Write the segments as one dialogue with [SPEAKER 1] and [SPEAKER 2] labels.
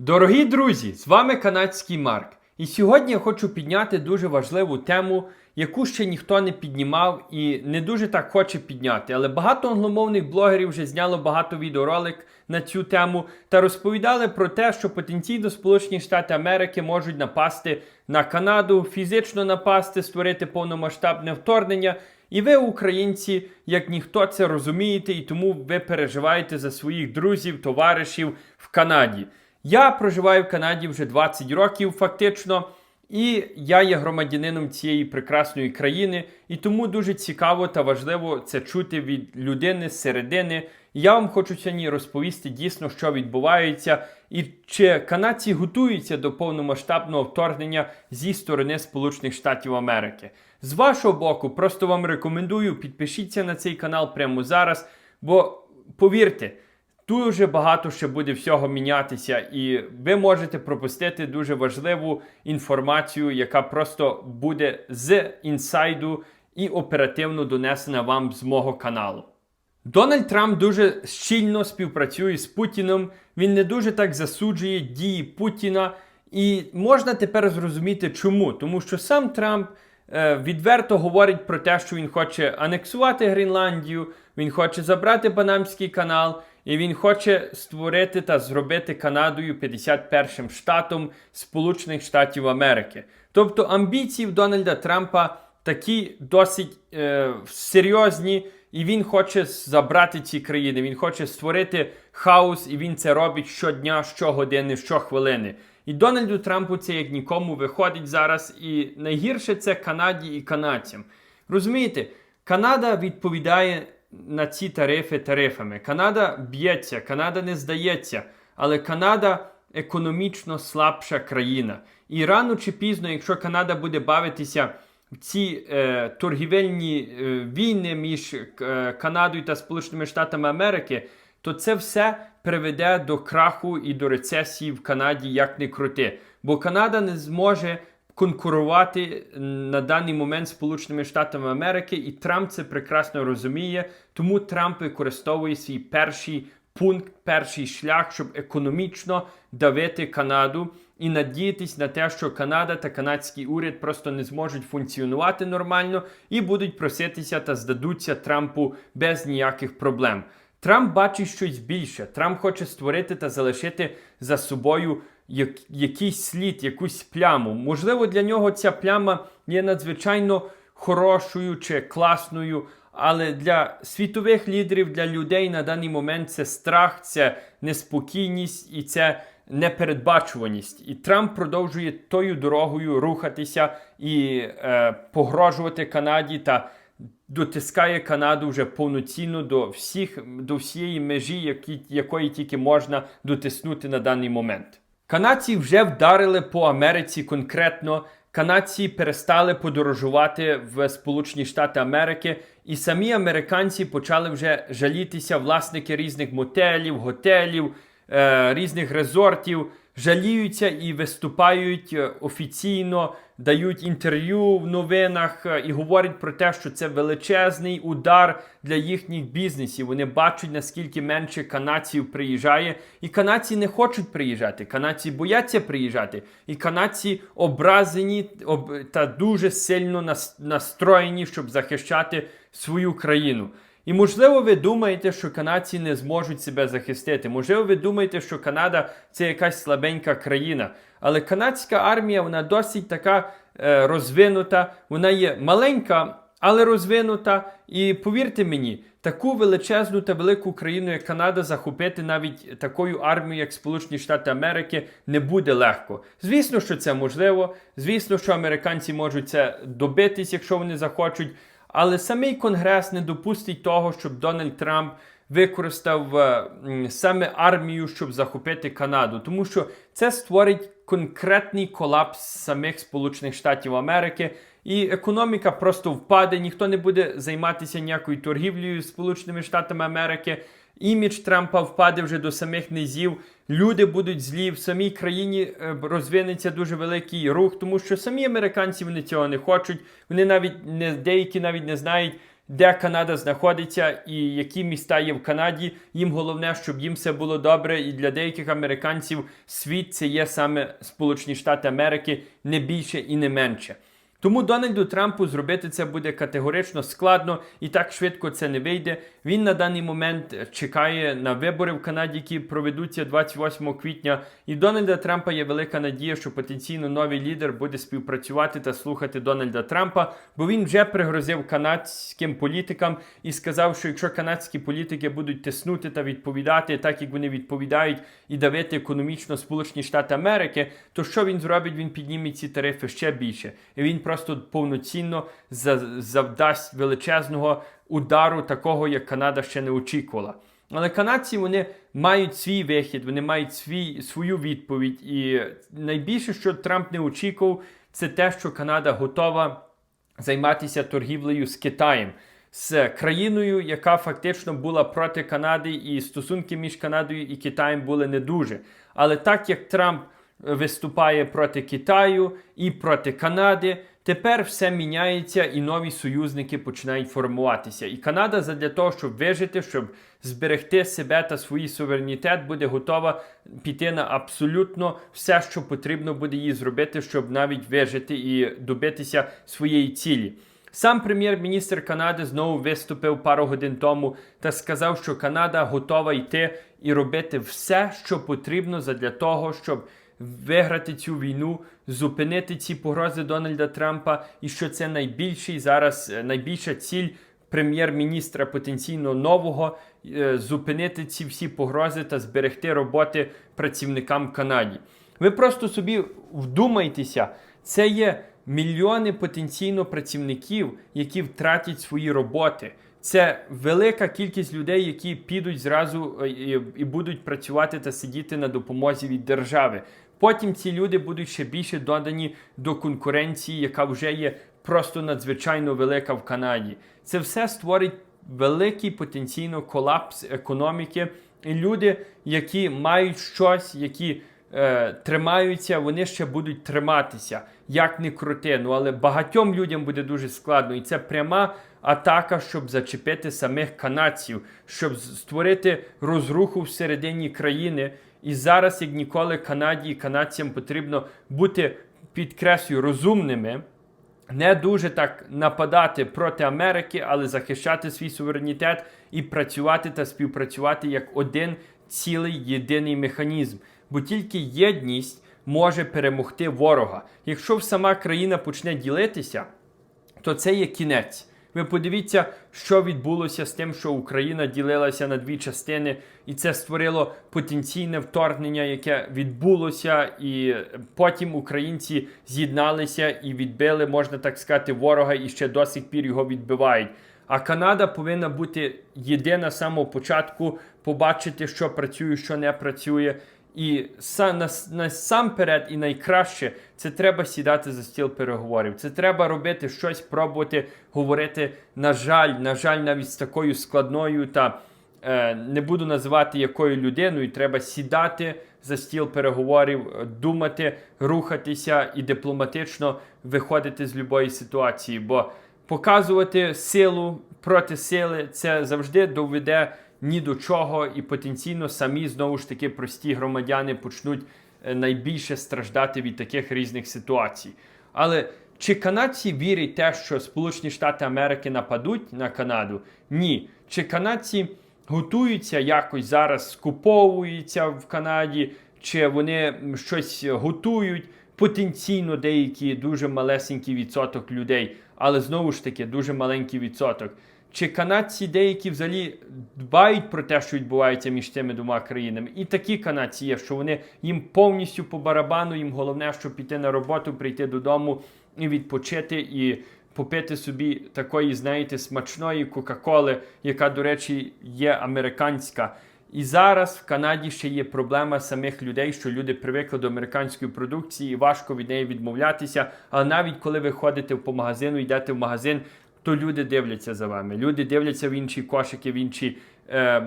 [SPEAKER 1] Дорогі друзі, з вами канадський Марк. І сьогодні я хочу підняти дуже важливу тему, яку ще ніхто не піднімав і не дуже так хоче підняти. Але багато англомовних блогерів вже зняло багато відеоролик на цю тему та розповідали про те, що потенційно Сполучені Штати Америки можуть напасти на Канаду, фізично напасти, створити повномасштабне вторгнення. І ви, українці, як ніхто це розумієте, і тому ви переживаєте за своїх друзів, товаришів в Канаді. Я проживаю в Канаді вже 20 років, фактично, і я є громадянином цієї прекрасної країни, і тому дуже цікаво та важливо це чути від людини з середини. Я вам хочу сьогодні розповісти дійсно, що відбувається, і чи канадці готуються до повномасштабного вторгнення зі сторони Сполучених Штатів Америки. З вашого боку, просто вам рекомендую підпишіться на цей канал прямо зараз, бо повірте. Дуже багато ще буде всього мінятися, і ви можете пропустити дуже важливу інформацію, яка просто буде з інсайду і оперативно донесена вам з мого каналу. Дональд Трамп дуже щільно співпрацює з Путіним. Він не дуже так засуджує дії Путіна. І можна тепер зрозуміти, чому. Тому що сам Трамп е, відверто говорить про те, що він хоче анексувати Гренландію, він хоче забрати Панамський канал, і він хоче створити та зробити Канадою 51-м штатом Сполучених Штатів Америки. Тобто амбіції в Дональда Трампа такі досить е, серйозні, і він хоче забрати ці країни. Він хоче створити хаос, і він це робить щодня, щогодини, щохвилини. І Дональду Трампу це як нікому виходить зараз. І найгірше це Канаді і канадцям. Розумієте, Канада відповідає на ці тарифи тарифами. Канада б'ється, Канада не здається, але Канада економічно слабша країна. І рано чи пізно, якщо Канада буде бавитися в ці е, торгівельні е, війни між е, Канадою та Сполученими Штатами Америки, то це все приведе до краху і до рецесії в Канаді як не крути. Бо Канада не зможе конкурувати на даний момент з Сполученими Штатами Америки, і Трамп це прекрасно розуміє. Тому Трамп використовує свій перший пункт, перший шлях, щоб економічно давити Канаду і надіятись на те, що Канада та канадський уряд просто не зможуть функціонувати нормально і будуть проситися та здадуться Трампу без ніяких проблем. Трамп бачить щось більше. Трамп хоче створити та залишити за собою якийсь слід, якусь пляму. Можливо, для нього ця пляма є надзвичайно хорошою чи класною. Але для світових лідерів, для людей на даний момент це страх, це неспокійність і це непередбачуваність. І Трамп продовжує тою дорогою рухатися і е, погрожувати Канаді та дотискає Канаду вже повноцінно до всіх, до всієї межі, які, якої тільки можна дотиснути на даний момент. Канадці вже вдарили по Америці конкретно. Канадці перестали подорожувати в Сполучені Штати Америки, і самі американці почали вже жалітися, власники різних мотелів, готелів, е, різних резортів, жаліються і виступають е, офіційно, дають інтерв'ю в новинах е, і говорять про те, що це величезний удар для їхніх бізнесів. Вони бачать, наскільки менше канадців приїжджає, і канадці не хочуть приїжджати. Канадці бояться приїжджати, і канадці образені об, та дуже сильно настроєні, щоб захищати свою країну. І можливо, ви думаєте, що канадці не зможуть себе захистити. Можливо, ви думаєте, що Канада це якась слабенька країна. Але канадська армія вона досить така е, розвинута, вона є маленька, але розвинута. І повірте мені, таку величезну та велику країну, як Канада, захопити навіть такою армією, як Сполучені Штати Америки, не буде легко. Звісно, що це можливо. Звісно, що американці можуть це добитись, якщо вони захочуть. Але самий Конгрес не допустить того, щоб Дональд Трамп використав е, саме армію, щоб захопити Канаду, тому що це створить конкретний колапс самих Сполучених Штатів Америки, і економіка просто впаде. Ніхто не буде займатися ніякою торгівлею з Сполученими Штатами Америки. Імідж Трампа впаде вже до самих низів. Люди будуть злі, в самій країні е, розвинеться дуже великий рух, тому що самі американці вони цього не хочуть. Вони навіть не деякі навіть не знають, де Канада знаходиться і які міста є в Канаді. Їм головне, щоб їм все було добре. І для деяких американців світ це є саме Сполучені Штати Америки, не більше і не менше. Тому Дональду Трампу зробити це буде категорично складно і так швидко це не вийде. Він на даний момент чекає на вибори в Канаді, які проведуться 28 квітня. І Дональда Трампа є велика надія, що потенційно новий лідер буде співпрацювати та слухати Дональда Трампа, бо він вже пригрозив канадським політикам і сказав, що якщо канадські політики будуть тиснути та відповідати, так як вони відповідають, і давити економічно Сполучені Штати Америки, то що він зробить? Він підніме ці тарифи ще більше. І він просто повноцінно завдасть величезного удару, такого як Канада ще не очікувала. Але канадці вони мають свій вихід, вони мають свій, свою відповідь. І найбільше, що Трамп не очікував, це те, що Канада готова займатися торгівлею з Китаєм, з країною, яка фактично була проти Канади, і стосунки між Канадою і Китаєм були не дуже. Але так як Трамп виступає проти Китаю і проти Канади. Тепер все міняється і нові союзники починають формуватися. І Канада задля того, щоб вижити, щоб зберегти себе та свій суверенітет, буде готова піти на абсолютно все, що потрібно буде їй зробити, щоб навіть вижити і добитися своєї цілі. Сам прем'єр-міністр Канади знову виступив пару годин тому та сказав, що Канада готова йти і робити все, що потрібно задля того, щоб виграти цю війну, зупинити ці погрози Дональда Трампа, і що це найбільший зараз е, найбільша ціль прем'єр-міністра потенційно нового е, зупинити ці всі погрози та зберегти роботи працівникам Канаді. Ви просто собі вдумайтеся, це є мільйони потенційно працівників, які втратять свої роботи. Це велика кількість людей, які підуть зразу е, і, і будуть працювати та сидіти на допомозі від держави. Потім ці люди будуть ще більше додані до конкуренції, яка вже є просто надзвичайно велика в Канаді. Це все створить великий потенційно колапс економіки. І люди, які мають щось, які е, тримаються, вони ще будуть триматися. Як не крути. Ну але багатьом людям буде дуже складно. І це пряма атака, щоб зачепити самих канадців, щоб створити розруху всередині країни. І зараз, як ніколи, Канаді і канадцям потрібно бути підкреслюю розумними не дуже так нападати проти Америки, але захищати свій суверенітет і працювати та співпрацювати як один цілий єдиний механізм. Бо тільки єдність може перемогти ворога. Якщо сама країна почне ділитися, то це є кінець. Ви подивіться, що відбулося з тим, що Україна ділилася на дві частини, і це створило потенційне вторгнення, яке відбулося, і потім українці з'єдналися і відбили, можна так сказати, ворога, і ще до сих пір його відбивають. А Канада повинна бути єдина самого початку, побачити, що працює, що не працює. І са- насамперед і найкраще це треба сідати за стіл переговорів. Це треба робити щось, пробувати говорити. На жаль, на жаль, навіть з такою складною та е, не буду називати якою людиною. Треба сідати за стіл переговорів, думати, рухатися і дипломатично виходити з будь-якої ситуації. Бо показувати силу проти сили це завжди доведе ні до чого, і потенційно самі знову ж таки прості громадяни почнуть е, найбільше страждати від таких різних ситуацій. Але чи канадці вірять те, що Сполучені Штати Америки нападуть на Канаду? Ні. Чи канадці готуються якось зараз, скуповуються в Канаді, чи вони щось готують? Потенційно деякі дуже малесенький відсоток людей, але знову ж таки дуже маленький відсоток. Чи канадці деякі взагалі дбають про те, що відбувається між цими двома країнами? І такі канадці є, що вони їм повністю по барабану, їм головне, щоб піти на роботу, прийти додому і відпочити, і попити собі такої, знаєте, смачної Кока-Коли, яка, до речі, є американська. І зараз в Канаді ще є проблема самих людей, що люди привикли до американської продукції і важко від неї відмовлятися. Але навіть коли ви ходите по магазину, йдете в магазин, то люди дивляться за вами. Люди дивляться в інші кошики, в інші е,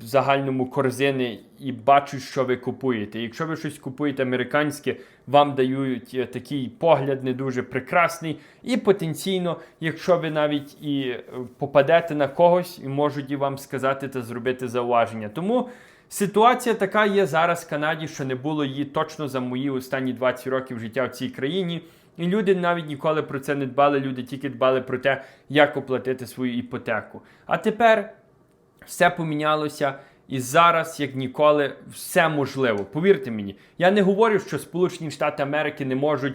[SPEAKER 1] в загальному корзини і бачать, що ви купуєте. Якщо ви щось купуєте американське, вам дають е, такий погляд не дуже прекрасний. І потенційно, якщо ви навіть і е, попадете на когось, і можуть і вам сказати та зробити зауваження. Тому. Ситуація така є зараз в Канаді, що не було її точно за мої останні 20 років життя в цій країні. І люди навіть ніколи про це не дбали. Люди тільки дбали про те, як оплатити свою іпотеку. А тепер все помінялося. І зараз, як ніколи, все можливо. Повірте мені, я не говорю, що Сполучені Штати Америки не можуть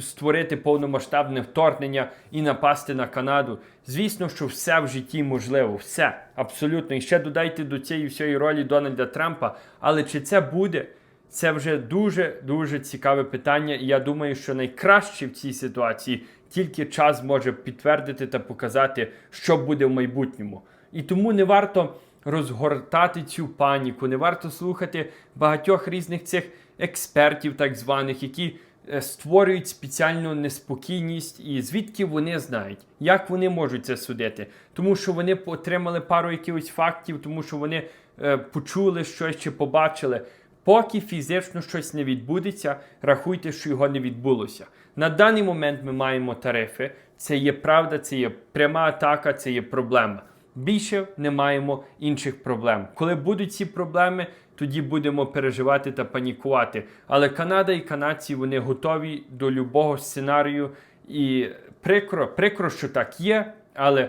[SPEAKER 1] створити повномасштабне вторгнення і напасти на Канаду. Звісно, що все в житті можливо, все абсолютно. І ще додайте до цієї всієї ролі Дональда Трампа. Але чи це буде? Це вже дуже дуже цікаве питання, і я думаю, що найкраще в цій ситуації тільки час може підтвердити та показати, що буде в майбутньому. І тому не варто розгортати цю паніку, не варто слухати багатьох різних цих експертів, так званих, які е, створюють спеціальну неспокійність, і звідки вони знають, як вони можуть це судити, тому що вони отримали пару якихось фактів, тому що вони е, почули щось чи побачили. Поки фізично щось не відбудеться, рахуйте, що його не відбулося. На даний момент ми маємо тарифи. Це є правда, це є пряма атака, це є проблема. Більше не маємо інших проблем. Коли будуть ці проблеми, тоді будемо переживати та панікувати. Але Канада і канадці вони готові до любого сценарію. І прикро, прикро, що так є, але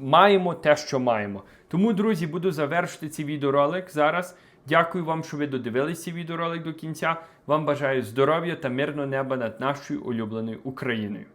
[SPEAKER 1] маємо те, що маємо. Тому, друзі, буду завершити цей відеоролик зараз. Дякую вам, що ви додивилися відеоролик до кінця. Вам бажаю здоров'я та мирного неба над нашою улюбленою Україною.